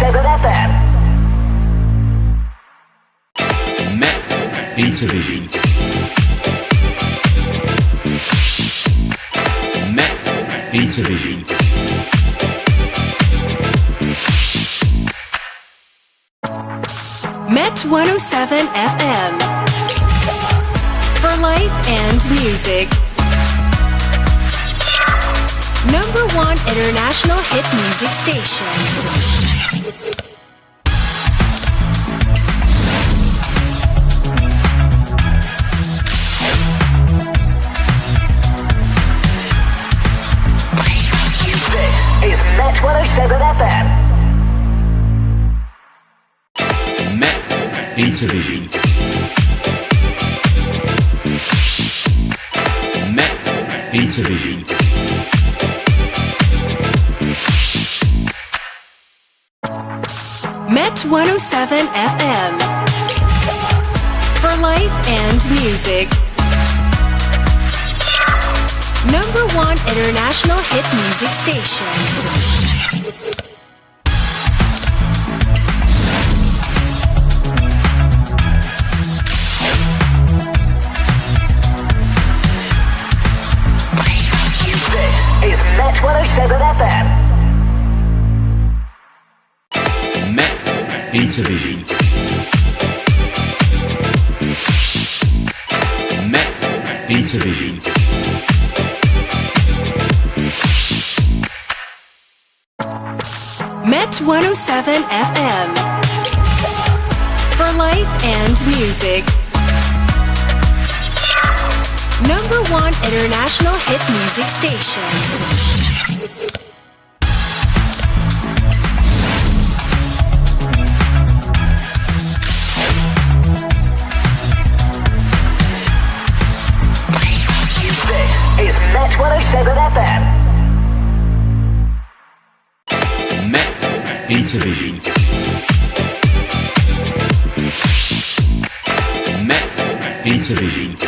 Met 107 FM. Met interview. Met interview. Met 107 FM. For life and music. Number one international hit music station. FM. Met interview. Met interview. Met 107 FM. For life and music. Number one international hit music station. 107 FM. Met interview. Met interview. Met 107 FM. For life and music. Number one international hit music station. This is Met 107 FM. Met interview. Met interview.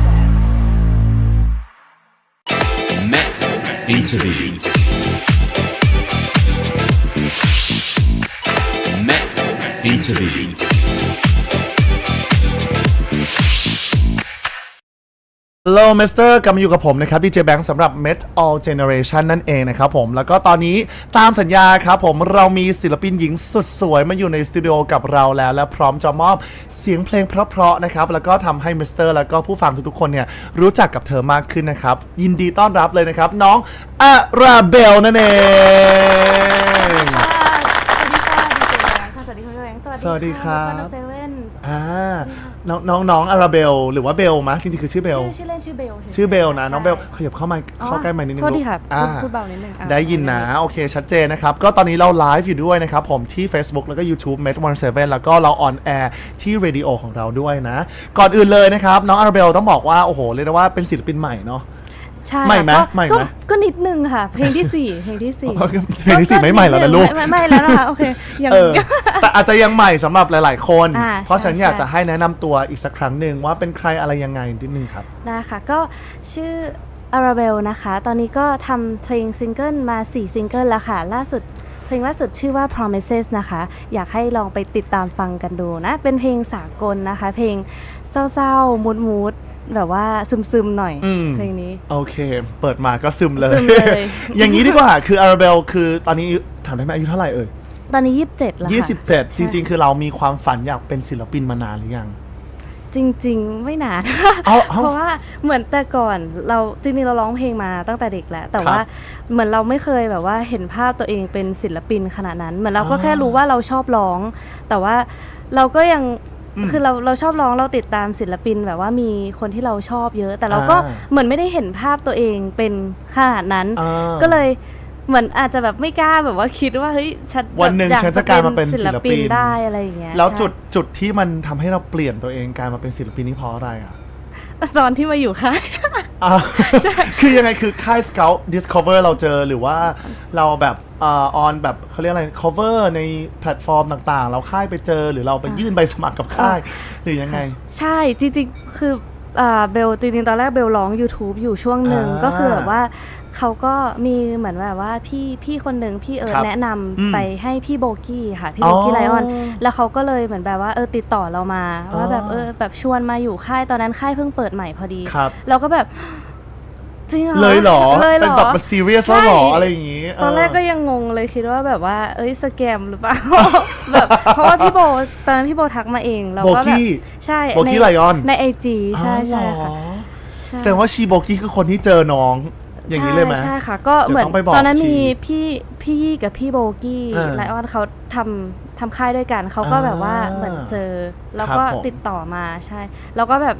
Interview. Hello Master กลับมาอยู่กับผมนะครับดีเจแบงค์สำหรับ Met All Generation นั่นเองนะครับผม แล้วก็ตอนนี้ตามสัญญาครับผมเรามีศิลปินหญิงสุดสวยมาอยู่ในสตูดิโอกับเราแล้ว และพร้อมจะมอบเสียงเพลงเพราะๆนะครับ แล้วก็ทำให้ Master แล้วก็ผู้ฟังทุกๆคนเนี่ยรู้จักกับเธอมากขึ้นนะครับ ยินดีต้อนรับเลยนะครับ น้องอาราเบลนั่นเอง สวัสดีค่ะดีเจแบงค์ค่ะ สวัสดีคุณแบงค์สวัสดีครับ เซเว่นอ่าน้องน้องน้องอาราเบล หรือว่าเบลมะจริงๆคือชื่อเบล ชื่อชื่อเล่นชื่อเบลฉยๆชื่อเบลนะ น้องเบลใช่ ขยับเข้ามาเข้าใกล้ไมค์นิดนึงโทษลูทีกค่ะอ่าพูดพูดเบานิดนึงอะได้ยินนะ โอเค ชัดเจนนะครับ ก็ตอนนี้เราไลฟ์อยู่ด้วยนะครับ ผมที่ Facebook แล้วก็ YouTube m e t 17แล้วก็เราออนแอร์ที่เรดิโอของเราด้วยนะ ก่อนอื่นเลยนะครับ น้องอาราเบลต้องบอกว่า โอ้โห เรียกได้ว่าเป็นศิลปินใหม่เนาะ ใช่ใหม่ไหมก็ใหม่ไหม ก็ก็นิดนึงค่ะ เพลงที่สี่เพลงที่สี่เพลงที่สี่ไม่ใหม่แล้วนะลูก ไม่ไม่แล้วนะคะโอเคยัง เออ แต่อาจจะยังใหม่สำหรับหลาย ๆ คน อ่าเพราะฉะนันใช่อยากจะใช่ให้แนะนำตัวอีกสักครั้งหนึ่งว่าเป็นใครอะไรยังไงนิดนึงครับได้ค่ะก็ชื่ออาราเบลนะคะ ตอนนี้ก็ทำเพลงซิงเกิลมา 4 ซิงเกิลแล้วค่ะ ล่าสุดเพเพลงล่าสุดชื่อว่า promises นะคะ อยากให้ลองไปติดตามฟังกันดูนะ เป็นเพลงสากลนะคะ เพลงเศร้าๆมูดมูด แบบว่าซึมๆหน่อยอืม เพลงนี้ โอเค เปิดมาก็ซึมเลย ซึมเลย อย่างนี้ดีกว่า คืออาราเบลคือตอนนี้ถามได้ไหมอายุเท่าไหร่เอ่ยตอนนี้27แล้วค่ะ27จริง ๆ คือเรามีความฝันอยากเป็นศิลปินมานานหรือยัง จริง ๆ ไม่นาน เอาเอา เพราะว่าเหมือนแต่ก่อนเราจริงๆเราร้องเพลงมาตั้งแต่เด็กแหละแต่ครับว่าเหมือนเราไม่เคยแบบว่าเห็นภาพตัวเองเป็นศิลปินขนาดนั้น เหมือนเราก็อ่า แค่รู้ว่าเราชอบร้อง แต่ว่าเราก็ยังอืม คือเราเราชอบร้องเราติดตามศิลปินแบบว่ามีคนที่เราชอบเยอะ แต่เราก็อ่าเหมือนไม่ได้เห็นภาพตัวเองเป็นขนาดนั้นอ่าก็เลยเหมือนอาจจะแบบไม่กล้าแบบว่าคิดว่าเฮ้ยฉันวันหนึ่งอยฉันจะกลายมาเป็นศิลปินได้อะไรอย่างเงี้ยแล้วใช่จุดจุดที่มันทำให้เราเปลี่ยนตัวเองกลายมาเป็นศิลปินนี่เพราะอะไรอะ ตอนที่มาอยู่ค่ายอ่าคือยังไงคือค่าย Scout Discover เราเจอหรือว่าเราแบบอ่าออนแบบเขาเรียกอะไร cover ในแพลตฟอร์มต่างๆ เราค่ายไปเจอหรือเราไปยื่นใบสมัครกับค่าย หรือยังไง ใช่จริงๆคืออ่าเบลจริงๆตอนแรกเบลร้อง YouTube อยู่ช่วงหนึ่งอ่าก็คือแบบว่า เขาก็มีเหมือนแบบว่าพี่พี่คนหนึ่งพี่เอิร์ครัธบแนะนอืมำไปให้พี่โบกี้ค่ะ พี่อ๋อโบกี้ไลออน แล้วเขาก็เลยเหมือนแบบว่าเออติดต่อเรามาอ๋อ ว่าแบบเออแบบชวนมาอยู่ค่ายตอนนั้นค่ายเพิ่งเปิดใหม่พอดี ครับ เราก็แบบ จริงเหรอเลยเหรอเลยเหรเป็นอ แบบมาซีเรียสแล้วเหรอใช่ อะไรอย่างงี้ตอนแรกเก็ยังงงเลยคิดว่าแบบว่า เอ้ยสแกมหรือเปล่า แบบเพราะว่าพี่โบตอนนั้นพี่โบทักมาเองเราก็โบกี้แบบใช่โบกี้ในไลออนในไอจีใช่ใช่ค่ะอ๋อใช่ แสดงว่าชีโบกี้คือคนที่เจอน้อง อย่างนี้เลยไหม ใช่ใช่ค่ะ ก็เดี๋ยวเหมือนต้องไปบอกตอนนั้นชีมีพี่พี่ยี่กับพี่โบกี้เออไลออนเขาทำทำค่ายด้วยกัน เขาก็แบบว่าอ่าเหมือนเจอ แล้วครับก็ผม ติดต่อมาใช่ แล้วก็แบบ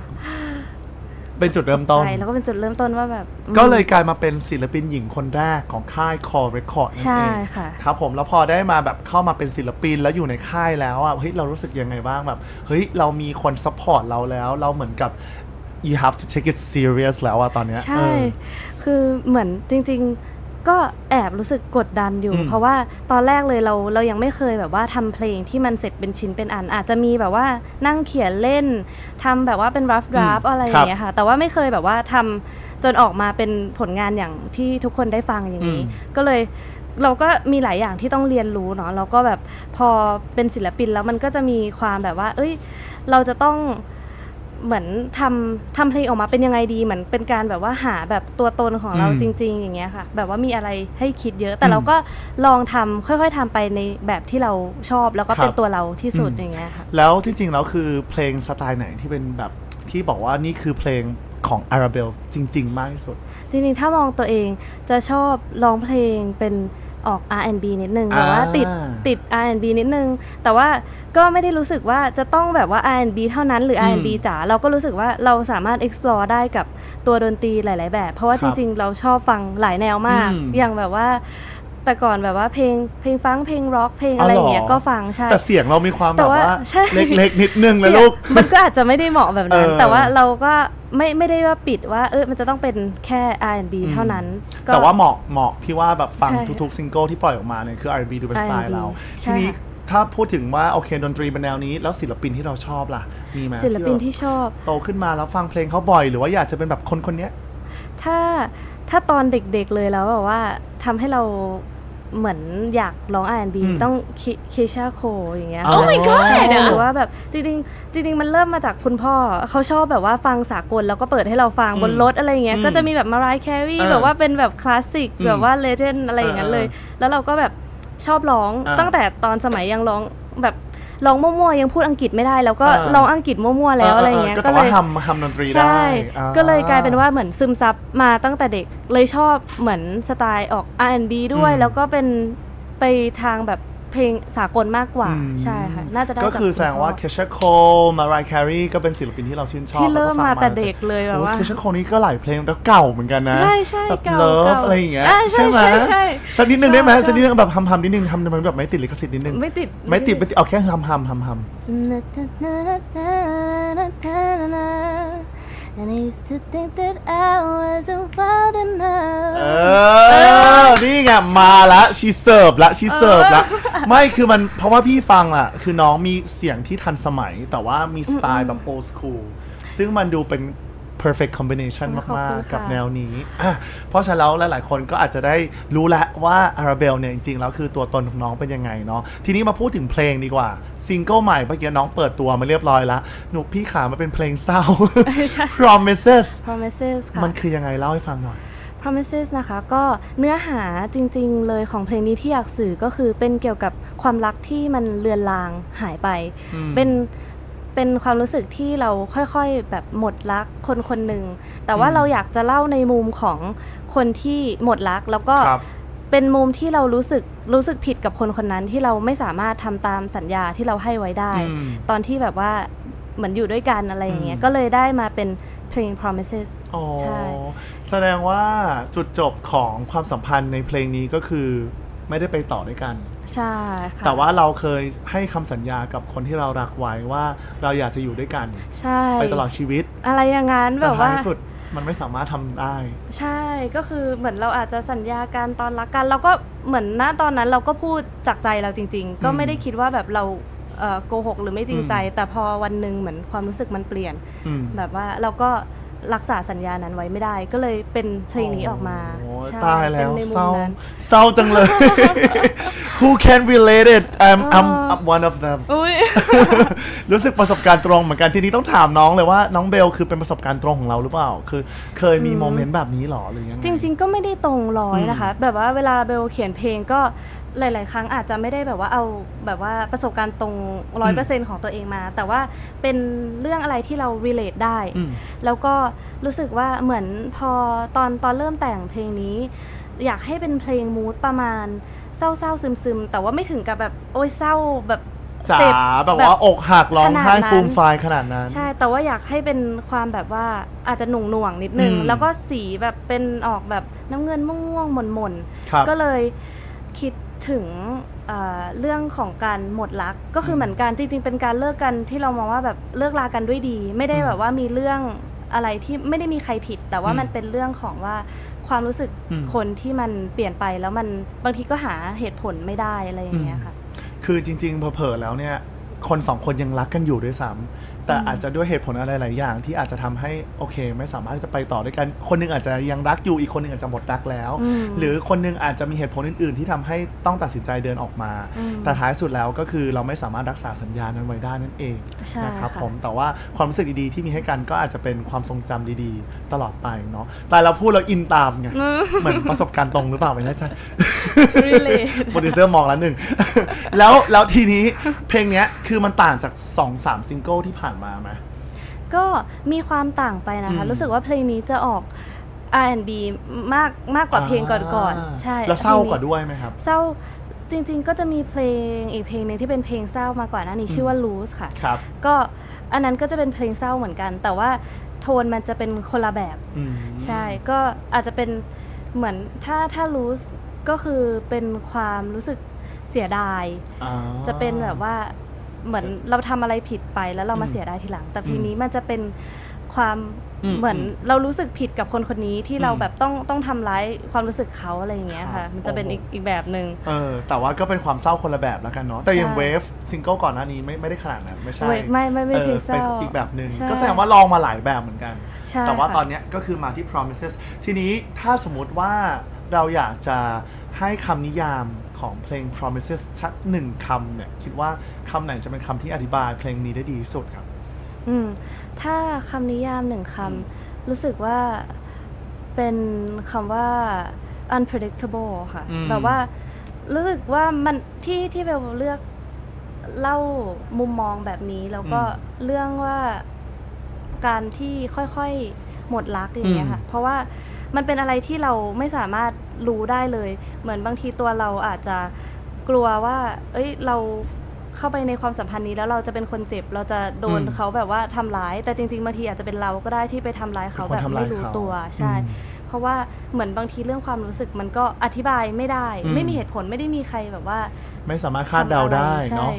เป็นจุดเริ่มต้น ใจแล้วก็เป็นจุดเริ่มต้นว่าแบบอืม ก็เลยกลายมาเป็นศิลปินหญิงคนแรกของค่าย Core Record นั่นใช่เองค่ะ ครับผมแล้วพอได้มาแบบเข้ามาเป็นศิลปินแล้วอยู่ในค่ายแล้วอะเฮ้ยเรารู้สึกยังไงบ้างแบบเฮ้ยเรามีคนซัพพอร์ตเราแล้ว เราเหมือนกับ you have to take it serious แล้วอะตอนเนี้ยใช่ เออ คือเหมือนจริงๆ ก็แอบรู้สึกกดดันอยู่ อืมเพราะว่าตอนแรกเลยเราเรายังไม่เคยแบบว่าทำเพลงที่มันเสร็จเป็นชิ้นเป็นอัน อาจจะมีแบบว่านั่งเขียนเล่นทำแบบว่าเป็น rough draft อะไรอย่างเงี้ยค่ะ แต่ว่าไม่เคยแบบว่าทำจนออกมาเป็นผลงานอย่างที่ทุกคนได้ฟังอย่างนี้ อืม ก็เลยเราก็มีหลายอย่างที่ต้องเรียนรู้เนาะเราก็แบบพอเป็นศิลปินแล้วมันก็จะมีความแบบว่า เอ้ย เราจะต้อง เหมือนทำทำเพลงออกมาเป็นยังไงดีเหมือนเป็นการแบบว่าหาแบบตัวตนของเราอืมจริง ๆ อย่างเงี้ยค่ะ แบบว่ามีอะไรให้คิดเยอะแต่อืมเราก็ลองทำค่อย ๆทำไปในแบบที่เราชอบแล้วก็ครับเป็นตัวเราที่สุดอืม อย่างเงี้ยค่ะ แล้วที่จริงแล้วคือเพลงสไตล์ไหนที่เป็นแบบที่บอกว่านี่คือเพลงของ Arabelle จริง ๆ มากที่สุด จริงๆ ถ้ามองตัวเองจะชอบร้องเพลงเป็น ออก R&B นิดนึงแบบว่าติดอ่าติด R&B นิดนึง แต่ว่าก็ไม่ได้รู้สึกว่าจะต้องแบบว่า R&B เท่านั้นหรืออืม R&B จ๋าเราก็รู้สึกว่าเราสามารถ explore ได้กับตัวดนตรีหลาย ๆ แบบ เพราะว่าคจรับริง ๆ เราชอบฟังหลายแนวมากอืมอย่างแบบว่าแต่ก่อนแบบว่าเพลงเพลงฟังเพลงร็อกเพลงอะไรอย่างเงี้ยอ๋อเหรอก็ฟังใช่แต่เสียงเรามีความแบแต่บว่าว่าใช่เล็กๆนิดนึงนะเสียงลูกมันก็อาจจะไม่ได้เหมาะแบบนั้นเออแต่ว่าเราก็ ไม่ไม่ได้ว่าปิดว่าเออมันจะต้องเป็นแค่ R&B เท่านั้นก็แต่ว่าเหมาะเหมาะพี่ว่าแบบฟังใช่ทุกๆ ซิงเกิลที่ปล่อยออกมาเนี่ยคือ R&B ดูเป็นสไตล์ R&B เราใช่ทีนี้ค่ะถ้าพูดถึงว่าโอเคดนตรีเป็นแนวนี้ แล้วศิลปินที่เราชอบล่ะ มีไหมศิลปินที่แบบชอบ โตขึ้นมาแล้วฟังเพลงเขาบ่อย หรือว่าอยากจะเป็นแบบคนคนๆเนี้ยถ้าถ้าตอนเด็กๆเลยแล้วแบบว่าทำให้เรา เหมือนอยากร้อง R&B อืมต้องเคชาโคอย่างเงี้ย Oh my god ใช่หรือว่าแบบจริงๆจริง ๆ มันเริ่มมาจากคุณพ่อเขาชอบแบบว่าฟังสากลแล้วก็เปิดให้เราฟังอืมบนรถอะไรอย่างเงี้ยอืมก็จะมีแบบมารายแครีอ่าแบบว่าเป็นแบบคลาสสิกอืมแบบว่าเลเจนด์อะไรอย่างเงี้ยเลย แล้วเราก็แบบชอบร้องอ่าตั้งแต่ตอนสมัยยังร้องแบบ ร้องมั่วๆยังพูดอังกฤษไม่ได้ แล้วก็อ่า ร้องอังกฤษมั่วๆแล้วอะไรอย่างเงี้ยก็ก็แต่เลว่ายทำทำดนตรีได้ใช่ อ่าก็เลยกลายเป็นว่าเหมือนซึมซับมาตั้งแต่เด็กเลยชอบเหมือนสไตล์ออก R&B ด้วยอืมแล้วก็เป็นไปทางแบบ เพลงสากลมากกว่าอืมใช่ค่ะ น่าจะได้ก็คือจแสดงว่าณเคพ่อชโคมารายแครีก็เป็นศิลปินที่เราชื่นชอบที่เริ่มแล้วก็ฟังมาแต่เด็กเลยแบบว่าเคชโคนี่ก็หลายเพลงแต่เก่าเหมือนกันนะ ใช่ใช่แบบเก่าเลิฟเก่าอะไรอย่างเงี้ยอ่าใช่ไหมใช่ใช่สักนิดนึงได้ไหมชอบสักนิดนึงแบบทำทำนิดนึงทำมันแบบไม่ติดลิขสิทธิ์นิดนึง ไม่ติด ไม่ติดไม่ติดเอาแค่ทำทำทำทำ And I used to think that I wasn't wild enough เออ นี่ไง มาละชีเสิร์ฟละชีเสิร์ฟละ ไม่คือมันเพราะว่าพี่ฟังอะ คือน้องมีเสียงที่ทันสมัย แต่ว่ามีสไตล์แบบโอ s คูลซึ่งมันดูเป็น perfect combination ขอบคุณมากค่ะๆกับแนวนี้อะเพราะฉะนั้นแล้วหลายๆ คนก็อาจจะได้รู้แล้วว่าอาราเบลเนี่ยจริงๆ แล้วคือตัวตนของน้องเป็นยังไงเนาะ ทีนี้มาพูดถึงเพลงดีกว่า ซิงเกิลใหม่เมื่อกี้น้องเปิดตัวมาเรียบร้อยแล้ว หนูพี่ขามาเป็นเพลงเศร้าใช่ promises promises ค่ะ มันคือยังไงเล่าให้ฟังหน่อย promises นะคะ ก็เนื้อหาจริงๆ เลยของเพลงนี้ที่อยากสื่อก็คือเป็นเกี่ยวกับความรักที่มันเลือนลางหายไป อืม เป็นเป็นความรู้สึกที่เราค่อยๆแบบหมดรักคนคนหนึ่งแต่ว่าอืม เราอยากจะเล่าในมุมของคนที่หมดรักแล้วก็ ครับ เป็นมุมที่เรารู้สึกรู้สึกผิดกับคนคนนั้นที่เราไม่สามารถทำตามสัญญาที่เราให้ไว้ได้ อืม ตอนที่แบบว่าเหมือนอยู่ด้วยกันอะไรอย่างเงี้ยอืม ก็เลยได้มาเป็น เพลง promises อ๋อใช่ แสดงว่าจุดจบของความสัมพันธ์ในเพลงนี้ก็คือไม่ได้ไปต่อด้วยกัน ใช่ค่ะ แต่ว่าเราเคยให้คำสัญญากับคนที่เรารักไว้ว่าเราอยากจะอยู่ด้วยกัน ใช่ไปตลอดชีวิตอะไรอย่างนั้นแบบต่ท้ว่ายสุดมันไม่สามารถทำได้ ใช่ก็คือเหมือนเราอาจจะสัญญากันตอนรักกัน เราก็เหมือนณตอนนั้นเราก็พูดจากใจเราจริง ๆ ก็ไม่ได้คิดว่าแบบเราเอ่อ โกหกหรือไม่จริงใจอืมแต่พอวันหนึ่งเหมือนความรู้สึกมันเปลี่ยนอืมแบบว่าเราก็รักษาสัญญานั้นไว้ไม่ได้ก็เลยเป็นเพลงนี้ออกมาโอ้ใช่ตายแล้วป็นในมุเศมร้านั้นเศร้าจังเลย Who can relate it I'm I'm เออ I'm one of them อุ้ยรู้สึกประสบการณ์ตรงเหมือนกันทีนี้ต้องถามน้องเลยว่าน้องเบลคือเป็นประสบการณ์ตรงของเราหรือเปล่า คือเคยมีโมเมนต์แบบนี้หรอหรือยังไงจริง ๆ ก็ไม่ได้ตรงร้อยอืมนะคะ แบบว่าเวลาเบลเขียนเพลงก็ หลาย ๆ ครั้งอาจจะไม่ได้แบบว่าเอาแบบว่าประสบการณ์ตรงร้อยเปอร์เซ็นต์ของตัวเองมา แต่ว่าเป็นเรื่องอะไรที่เรา relate ได้อืมแล้วก็รู้สึกว่าเหมือนพอตอนตอนเริ่มแต่งเพลงนี้ อยากให้เป็นเพลงมูดประมาณเศร้าๆซึมๆ แต่ว่าไม่ถึงกับแบบโอ้ยเศร้าแบบจ๋าเจ็บแบบว่าอกหักร้องไห้ขนาดนั้นฟูมฟายขนาดนั้น ใช่ แต่ว่าอยากให้เป็นความแบบว่าอาจจะหน่วงหน่วงๆนิดนึงอืมแล้วก็สีแบบเป็นออกแบบน้ำเงินม่วงๆหม่นครับๆก็เลยคิด ถึงเอ่อเรื่องของการหมดรักก็คือเหมือนกันจริงๆเป็นการเลิกกันที่เรามองว่าแบบเลิกลากันด้วยดี ไม่ได้อืมแบบว่ามีเรื่องอะไรที่ไม่ได้มีใครผิด แต่ว่าอืมมันเป็นเรื่องของว่าความรู้สึกอืม คนที่มันเปลี่ยนไปแล้วมันบางทีก็หาเหตุผลไม่ได้อะไรอย่างเงี้ยค่ะ คือจริงๆเผลอๆแล้วเนี่ย คนสองคนยังรักกันอยู่ด้วยซ้ำ แต่อาจจะด้วยเหตุผลอะไรหลายอย่าง ที่อาจจะทำให้โอเค ไม่สามารถที่จะไปต่อด้วยกัน คนหนึงอาจจะยังรักอยู่อีกคนหนึงอาจจะหมดรักแล้วอืมหรือคนหนึงอาจจะมีเหตุผลอื่น ๆ ที่ทำให้ต้องตัดสินใจเดินออกมาอืมแต่ท้ายสุดแล้วก็คือเราไม่สามารถรักษาสัญญานั้นไว้ได้นั่นเองใช่นะครับค่ะผมแต่ว่าความรู้สึกดีๆที่มีให้กันก็อาจจะเป็นความทรงจำดีๆ ตลอดไปเนาะแต่เราพูดเราอินตามไงเหมือนประสบการณ์ตรงหรือเปล่าไม่แน่ใจ Relate โปรดิวเซอร์มองแล้วหนึ่งแล้วแล้วทีนี้เพลงเนี้ยคือมันต่างจาก2อสามซิงเกิลที่ผ่านมาไหมก็มีความต่างไปนะคะอืมรู้สึกว่าเพลงนี้จะออก R&B มากมากกว่าเพลงก่อนๆใช่แล้วเศร้าพลงนี้กว่าด้วยไหมครับเศร้าจริงๆก็จะมีเพลงอีกเพลงหนึงที่เป็นเพลงเศร้ามาก่อนหน้านี้ชื่อว่า Lose ค่ะครับก็อันนั้นก็จะเป็นเพลงเศร้าเหมือนกัน แต่ว่าโทนมันจะเป็นคนละแบบอืมใช่ก็อาจจะเป็นเหมือนถ้าถ้า Lose ก็คือเป็นความรู้สึกเสียดายอ่าจะเป็นแบบว่า เหมือนเราทำอะไรผิดไปแล้วเรามาเสียดายทีหลัง แต่เพลงนี้มันจะเป็นความอืมเหมือนอืมเรารู้สึกผิดกับคนคนนี้ที่เราอืมแบบต้องต้องทำร้ายความรู้สึกเขาอะไรอย่างเงี้ยครัค่ะบมันจะเป็นโอ้อีกโหอีกแบบหนึ่ง เออแต่ว่าก็เป็นความเศร้าคนละแบบแล้วกันเนาะแต่อย่างใช่ เวฟซิงเกิลก่อนหน้านี้ไม่ไม่ได้ขนาดนั้นไม่ใช่เว้ยไม่ไม่ไม่ออเพลงเศร้าเป็นอีกแบบหนึ่งใช่ก็แสดงว่าลองมาหลายแบบเหมือนกัน ใช่แต่ว่าค่ะ ตอนเนี้ยก็คือมาที่ promises ทีนี้ถ้าสมมุติว่าเราอยากจะให้คำนิยาม ของเพลง promises ชักหนึ่งคำเนี่ย คิดว่าคำไหนจะเป็นคำที่อธิบายเพลงนี้ได้ดีที่สุดครับ อืม ถ้าคำนิยามหนึ่งคอืมำรู้สึกว่าเป็นคำว่า unpredictable ค่ะ อืม แบบว่า รู้สึกว่ามันที่ที่เบลเลือกเล่ามุมมองแบบนี้ แล้วก็เรื่องว่าการที่ค่อยๆ หมดรักอย่างเงี้ยค่ะ เพราะว่ามันเป็นอะไรที่เราไม่สามารถ รู้ได้เลย เหมือนบางทีตัวเราอาจจะกลัวว่า เอ้ยเราเข้าไปในความสัมพันธ์นี้แล้วเราจะเป็นคนเจ็บเราจะโดนอืมเขาแบบว่าทำร้าย แต่จริงๆบางทีอาจจะเป็นเราก็ได้ที่ไปทำร้ายเขาเป็นคนแบบทำร้ายไม่รู้เขาตัวใช่ อืมเพราะว่าเหมือนบางทีเรื่องความรู้สึกมันก็อธิบายไม่ได้ อืม ไม่มีเหตุผลไม่ได้มีใครแบบว่าไม่สามารถคาดเดาได้ใช่เนาะ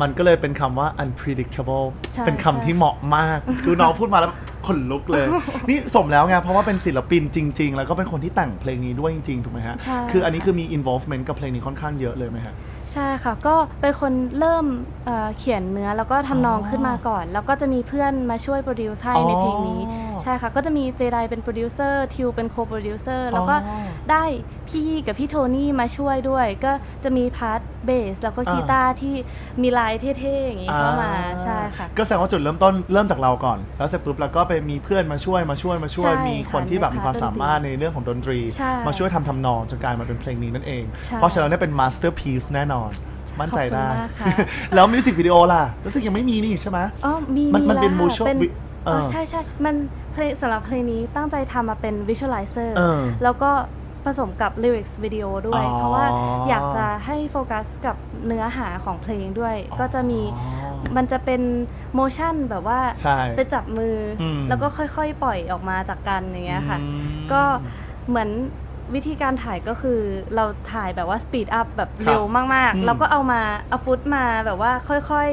มันก็เลยเป็นคำว่า unpredictable ใช่เป็นคำใช่ที่เหมาะมาก คือน้องพูดมาแล้วขนลุกเลย นี่สมแล้วไง เพราะว่าเป็นศิลปินจริง ๆ แล้วก็เป็นคนที่แต่งเพลงนี้ด้วยจริง ๆ ถูกไหมฮะ ใช่ คืออันนี้คือมี involvement กับเพลงนี้ค่อนข้างเยอะเลยไหมฮะ ใช่ค่ะ ก็เป็นคนเริ่มเอ่อเขียนเนื้อแล้วก็ทำนองอ๋อขึ้นมาก่อน แล้วก็จะมีเพื่อนมาช่วยโปรดิวซ์ให้อ๋อในเพลงนี้ ใช่ค่ะ ก็จะมีเจไดเป็นโปรดิวเซอร์ทิวเป็นโคโปรดิวเซอร์แล้วก็อ๋อได้พี่ยี่กับพี่โทนี่มาช่วยด้วย ก็จะมีพาร์ทเบสแล้วก็อ่ากีตาร์ที่มีลายเท่ๆอย่างนี้เข้ามาใช่ค่ะก็แสดงว่าจุดเริ่มต้นเริ่มจากเราก่อน แล้วเสร็จปุ๊บแล้วก็ไปมีเพื่อนมาช่วยมาช่วยมาช่วยใช่มีคนที่แบบค่ะมีความสามารถในเรื่องของดนตรีใช่มาช่วยทำทำนองจนกลายมาเป็นเพลงนี้นั่นเองใช่เพราะฉะนั้นเนี่ยเป็นมาสเตอร์พีซแน่นอนมั่นใจได้ขอบคุณมากค่ะแล้วมิวสิกวิดีโอล่ะ รู้สึกยังไม่มีนี่ใช่ไหมอ๋อ มีมันมันเป็นแล้ว motion เป็น vi- เอออ๋อใช่ใช่มันเพลงสำหรับเพลงนี้ตั้งใจทำมาเป็น visualizer เออ แล้วก็ผสมกับ lyrics วิดีโอด้วย อ๋อ เพราะว่าอยากจะให้โฟกัสกับเนื้อหาของเพลงด้วย ก็จะมีอ๋อมันจะเป็น motion แบบว่าใช่ ไปจับมืออม แล้วก็ค่อยๆ ปล่อยออกมาจากกันอย่างเงี้ยค่ะ อืม ก็เหมือนวิธีการถ่ายก็คือเราถ่ายแบบว่า speed up แบบครับเร็วมากอืมๆ แล้วก็เอามาเอาฟุตมาแบบว่าค่อย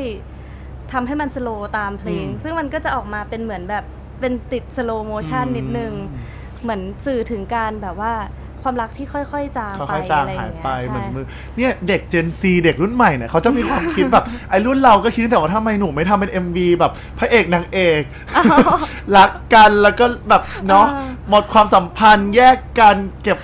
ๆทำให้มันสโลตามเพลง อืม ซึ่งมันก็จะออกมาเป็นเหมือนแบบ เป็นติดสโลโมชันอืมนิดนึง เหมือนสื่อถึงการแบบว่าความรักที่ค่อยๆจางไปค่อยๆจางอะไรอหายย่างเงี้ยไปใช่เหมือนมือเนี่ยเด็ก Gen Z เด็กรุ่นใหม่เนี่ยเขาจะมีความคิดแบบ ไอ้รุ่นเราก็คิดแต่ว่าทำไมหนูไม่ทำเป็น MV แบบพระเอกนางเอก รักกันแล้วก็แบบเนาะอ่า หมดความสัมพันธ์แยกกันเก็บ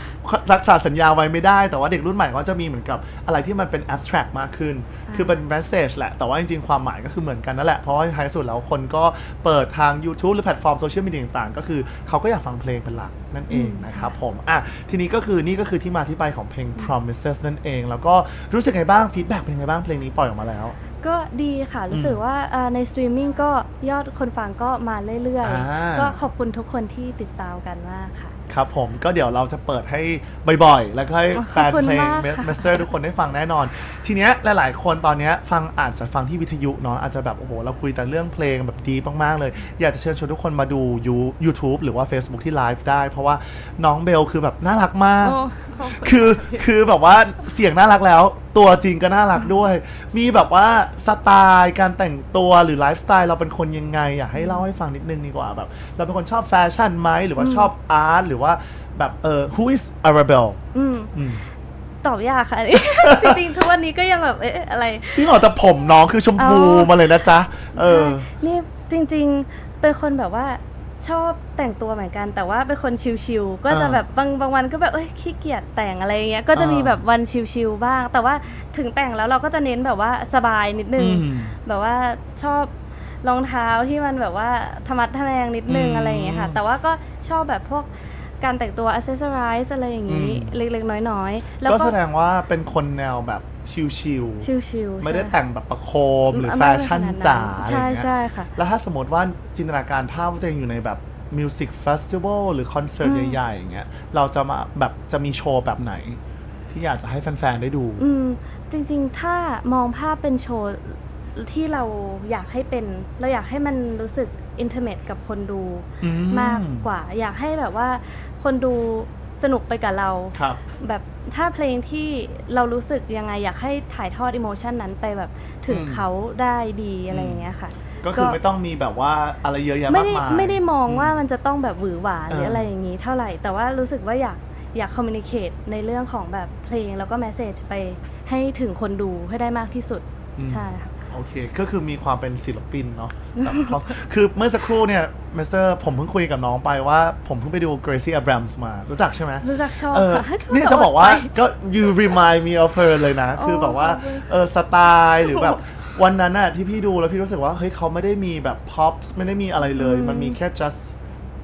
รักษาสัญญาไว้ไม่ได้ แต่ว่าเด็กรุ่นใหม่ก็จะมีเหมือนกับอะไรที่มันเป็น abstract มากขึ้น คือเป็น message แหละ แต่ว่าจริงๆ ความหมายก็คือเหมือนกันนั่นแหละ เพราะว่าท้ายสุดแล้วคนก็เปิดทาง YouTube หรือแพลตฟอร์มโซเชียลมีเดียต่างๆ ก็คือเขาก็อยากฟังเพลงเป็นหลักนั่นเองนะครับผม อะ ทีนี้ก็คือนี่ก็คือที่มาที่ไปของเพลง promises นั่นเอง แล้วก็รู้สึกไงบ้างฟีดแบ็กเป็นไงบ้างเพลงนี้ปล่อยออกมาแล้ว ก็ดีค่ะรู้สึกว่าเอ่อในสตรีมมิ่งก็ยอดคนฟังก็มาเรื่อยอ่าๆก็ขอบคุณทุกคนที่ติดตามกันมากค่ะ ครับผมก็เดี๋ยวเราจะเปิดให้บ่อยๆ แล้วก็ให้อ๋อแฟนขอบคุณเพลงมากค่ะเมสเตอร์ทุกคนได้ฟังแน่นอน ทีเนี้ยหลายๆ คนตอนเนี้ยฟังอาจจะฟังที่วิทยุเนาะอาจจะแบบโอ้โหเราคุยแต่เรื่องเพลงแบบดีมากๆเลย อยากจะเชิญชวนทุกคนมาดูยู YouTube หรือว่า Facebook ที่ไลฟ์ได้ เพราะว่าน้องเบลคือแบบน่ารักมากโอ้ขอบคุณคือคือแบบว่าเสียงน่ารักแล้วตัวจริงก็น่ารักด้วย มีแบบว่าสไตล์การแต่งตัวหรือไลฟ์สไตล์เราเป็นคนยังไง อยากให้เล่าให้ฟังนิดนึงดีกว่าแบบ เราเป็นคนชอบแฟชั่นไหมหรือว่าชอบอาร์ตหรือว่าแบบเออ who is Arabelle อืมอืม ตอบยากค่ะอันนี้จริงๆ ทุกวันนี้ก็ยังแบบเอ๊ะอะไรที่บอกแต่ผมน้องคือชมพูอ๋อ มาเลยนะจ๊ะ เออ ใช่นี่จริงๆ เป็นคนแบบว่า ชอบแต่งตัวเหมือนกัน แต่ว่าเป็นคนชิลๆก็จะอ่าแบบบางบางวันก็แบบเอ้ยขี้เกียจแต่งอะไรอย่างเงี้ยก็จะมีอ่าแบบวันชิลๆบ้าง แต่ว่าถึงแต่งแล้วเราก็จะเน้นแบบว่าสบายนิดนึงอืมแบบว่าชอบรองเท้าที่มันแบบว่าธรรมัดทะแมงนิดนึงอืมอะไรอย่างเงี้ยค่ะ แต่ว่าก็ชอบแบบพวก การแต่งตัว accessorize อะไรอย่างงี้อืมเล็กๆ น้อยๆ แล้วก็ก็แสดงว่าเป็นคนแนวแบบชิลชิลๆๆ ไม่ได้ใช่แต่งแบบประโคมหรือไม่แฟได้ชั่นขนาดนั้นจ๋าอะไรใช่อย่างเงี้ยใช่ค่ะ แล้วถ้าสมมติว่าจินตนาการภาพว่าตัวเองอยู่ในแบบมิวสิกเฟสติวัลหรือคอนเสิร์ตอืม ใหญ่ๆอย่างเงี้ยเราจะมาแบบจะมีโชว์แบบไหน ที่อยากจะให้แฟนๆ ได้ดู อืมจริงๆ ถ้ามองภาพเป็นโชว์ที่เราอยากให้เป็น เราอยากให้มันรู้สึกอินเทอร์เน็ตกับคนดูอืมมากกว่า อยากให้แบบว่าคนดูสนุกไปกับเราครับแบบถ้าเพลงที่เรารู้สึกยังไง อยากให้ถ่ายทอดอิโมชันนั้นไปแบบถึงอืมเขาได้ดีอะไรอย่างเงี้ยค่ะ ก็คือไม่ต้องมีแบบว่าอะไรเยอะแยะไม่มากได้มายไม่ได้มองว่ามันจะต้องแบบหวือหวาหรือเออออะไรอย่างนี้เท่าไหร่ แต่ว่ารู้สึกว่าอยากอยากคอมมิ n นิเค e ในเรื่องของแบบเพลงแล้วก็แมสเซจไปให้ถึงคนดูให้ได้มากที่สุดใช่ค่ะ โอเค ก็คือมีความเป็นศิลปินเนาะแบบ cross คือเมื่อสักครู่เนี่ยมสเตอร์ผมเพิ่งคุยกับน้องไปว่า ผมเพิ่งไปดู Gracie Abrams มา รู้จักใช่ไหม รู้จักชอบเออค่ะ นี่จะบอกว่าก็ you remind me of her เลยนะโอ้คือแบบว่าขอบคุณเออสไตล์หรือแบบวันนั้นน่ะที่พี่ดูแล้วพี่รู้สึกว่า เฮ้ยเขาไม่ได้มีแบบ pops ไม่ได้มีอะไรเลย มันมีแค่ just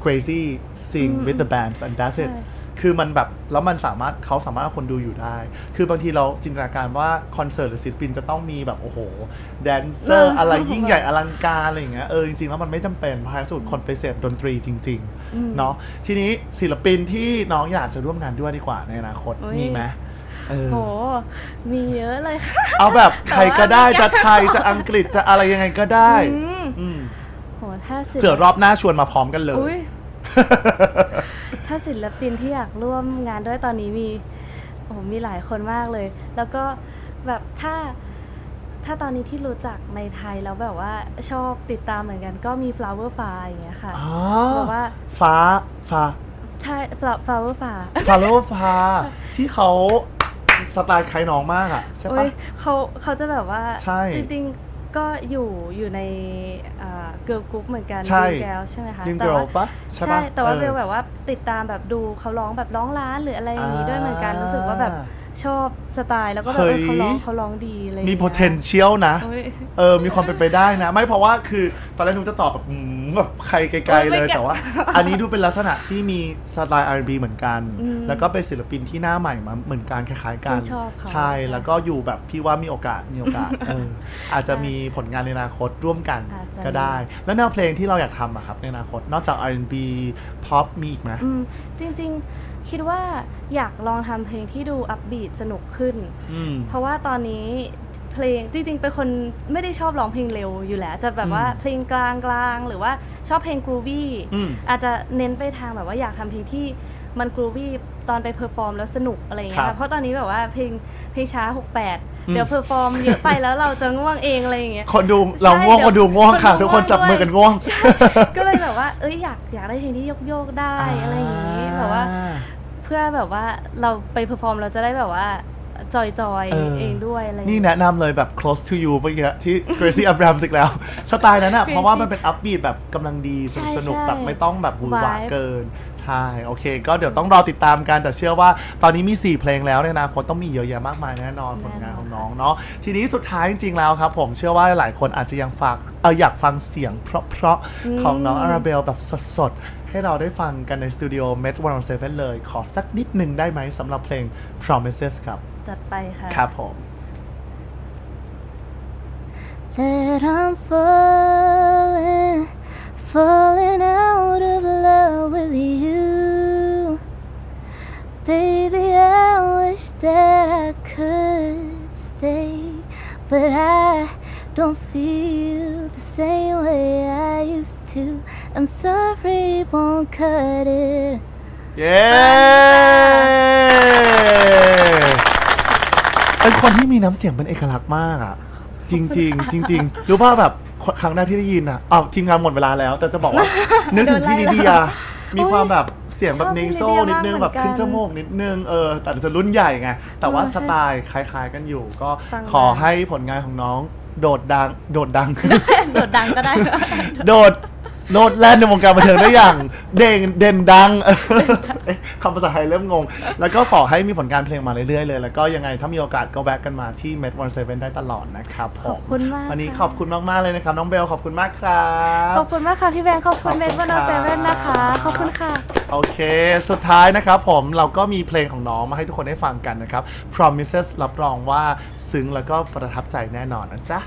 crazy sing with the band and that's it ใช่ คือมันแบบแล้วมันสามารถเขาสามารถเอาคนดูอยู่ได้ คือบางทีเราจินตนาการว่าคอนเสิร์ตหรือศิลปินจะต้องมีแบบโอ้โหแดนเซอร์อะไรยิ่งใหญ่อลังการอะไรอย่างเงี้ยเออจริงๆแล้วมันไม่จำเป็นเพราะท้ายสุดคนไปเสพดนตรีจริงๆเนาะทีนี้ศิลปินที่น้องอยากจะร่วมงานด้วยดีกว่าในอนาคตอุ๊ยมีไหมเออโห มีเยอะเลยค่ะ เอาแบบใครก็ได้แต่ว่าจะไทยจะอังกฤษจะอะไรยังไงก็ได้อืมอืมโหถ้าศิลเผื่อรอบหน้าชวนมาพร้อมกันเลยอุ๊ยถ้า ศิลปินที่อยากร่วมงานด้วยตอนนี้มีโอ้โหมีหลายคนมากเลย แล้วก็แบบถ้าถ้าตอนนี้ที่รู้จักในไทยแล้วแบบว่าชอบติดตามเหมือนกัน ก็มี flower f a อย่างเงี้ยค่ะอ๋อแบบว่าฟ้าฟ้าใช่ Fla- flower f a ฟาโลฟ้าที่เขาสไตล์คล้ายน้องมากอะใช่โอ้ปะยเขาเขาจะแบบว่าใช่จริงๆ ก็อยู่อยู่ในเกิร์ลกรุ๊ปเหมือนกันใช่ แกลใช่ไหมคะดิมแต่เกิลว่าปะใช่ใช่ปะแต่ว่าออเบลแบบว่าติดตามแบบดูเขาร้องแบบร้องร้านหรืออะไรอย่างนี้ด้วยเหมือนกันอ่ารู้รู้สึกว่าแบบ ชอบสไตล์แล้วก็แบบเฮ้เอยอเขาร้องเขาร้องดีอะไรอย่างมี เงี้ย potential นะ โอ้ย เออ มีความเป็นไปได้นะ ไม่เพราะว่าคือตอนแรกหนูจะตอบแบบอืมแบบใครไกลๆเออเลไม่ยไกลแต่ว่า อันนี้ดูเป็นลักษณะที่มีสไตล์ R&B เหมือนกัน อืมแล้วก็เป็นศิลปินที่หน้าใหม่มาเหมือนกันคล้ายๆกันซึ่งชอบเขาใช่ แล้วก็อยู่แบบพี่ว่ามีโอกาส มีโอกาสเอออาจจะมีผลงานในอนาคตร่วมกันอาจจะ ก็ได้ แล้วแนวเพลงที่เราอยากทำอะครับในอนาคต นอกจาก R&B Pop มีอีกไหม อืมจริง ๆ คิดว่าอยากลองทำเพลงที่ดูอัพบีทสนุกขึ้น อืม เพราะว่าตอนนี้เพลงจริงๆเป็นคนไม่ได้ชอบร้องเพลงเร็วอยู่แล้ว จะแบบว่าอืม เพลงกลางกลางๆหรือว่าชอบเพลงกรูวี่อืม อาจจะเน้นไปทางแบบว่าอยากทำเพลงที่มันกรูวี่ตอนไปเพอร์ฟอร์มแล้วสนุกอะไรอย่างเงี้ยครัค่ะบเพราะตอนนี้แบบว่าเพลงเพลงช้าอืม68 เดี๋ยวเพอร์ฟอร์มเยอะไปแล้วเราจะง่วงเองอะไรอย่างเงี้ย คนดูเราใช่ง่วงเดี๋ยวคนดูง่วงค่ะ คนดูทุกคนจับง่วงมือกันง่วงใช่ก็เลยแบบว่าเอ้ยอยากอยากได้เพลงที่โยกโยกๆได้อะไรอย่างงี้แบบว่า เพื่อแบบว่าเราไปเพอร์ฟอร์มเราจะได้แบบว่า จอยจอยๆเออเองด้วยอะไรอย่างนี่เงี้ยแนะนำเลยแบบ close to you เมื่อกี้ที่ Gracie Abrams อีกแล้ว สไตล์นั้นอะ Gracie เพราะว่ามันเป็นอัพบีทแบบกำลังดีสใช่นุกสนุกใช่แบบไม่ต้องแบบบูหวา Vibe เกิน ใช่ โอเค ก็เดี๋ยวต้องรอติดตามกันแต่เชื่อว่าตอนนี้มี 4 เพลงแล้วในอนาคตต้องมีเยอะแยะมากมายแน่นอนผลงานของน้องเนาะทีนี้สุดท้ายจริงๆแล้วครับ ผมเชื่อว่าหลายคนอาจจะยังฝากเอออยากฟังเสียงเพราะๆของน้องอาราเบลแบบสดๆ ให้เราได้ฟังกันในสตูดิโอ Met 107เลย ขอสักนิดหนึ่งได้ไหมสำหรับเพลง Promises ครับจัดไปค่ะครับผม that I'm falling, falling out of love with you. Baby, I wish that I could stay, but I don't feel the same way I used to. I'm sorry, won't cut it. เย้เป็นคนที่มีน้ำเสียงเป็นเอกลักษณ์มากอะ จริงๆจริงๆรู้ป่ะแบบครั้งแรกที่ได้ยินอะอ้าวทีมงานหมดเวลาแล้ว แต่จะบอกว่า นึกถึงพี่ลิเดีย มีความแบบเสียงแบบชอบเนพี่โซลิเดียนิดนึงมากแบบเหมือนกันขึ้นจมูกนิดนึงเออแต่จะรุ่นใหญ่ไงแต่ว่าเออสไตล์คล้าย ๆ กันอยู่ ก็ฟัง ขอมาให้ผลงานของน้องโดดดังโดดดัง โดดดังก็ได้ โดด โดดแล่นในวงการบันเทิงได้อย่าง เด่งเด่นดังเอ๊ะคำภาษาไทยเริ่มงง แล้วก็ขอให้มีผลงานเพลงมาเรื่อยๆเลย แล้วก็ยังไงถ้ามีโอกาสก็แวะกันมาที่ Met 17ได้ตลอดนะครับผมขอบคุณมากวันนี้ค่ะ ขอบคุณมากๆเลยนะครับ น้องเบลขอบคุณมากครับ ขอบคุณมากค่ะพี่แบงค์ขอบคุณขอบคุณเบนวันเซเว่นนะคะ ขอบคุณค่ะ โอเค สุดท้ายนะครับผมเราก็มีเพลงของน้องมาให้ทุกคนได้ฟังกันนะครับ Promises รับรองว่าซึ้งแล้วก็ประทับใจแน่นอนนะจ๊ะ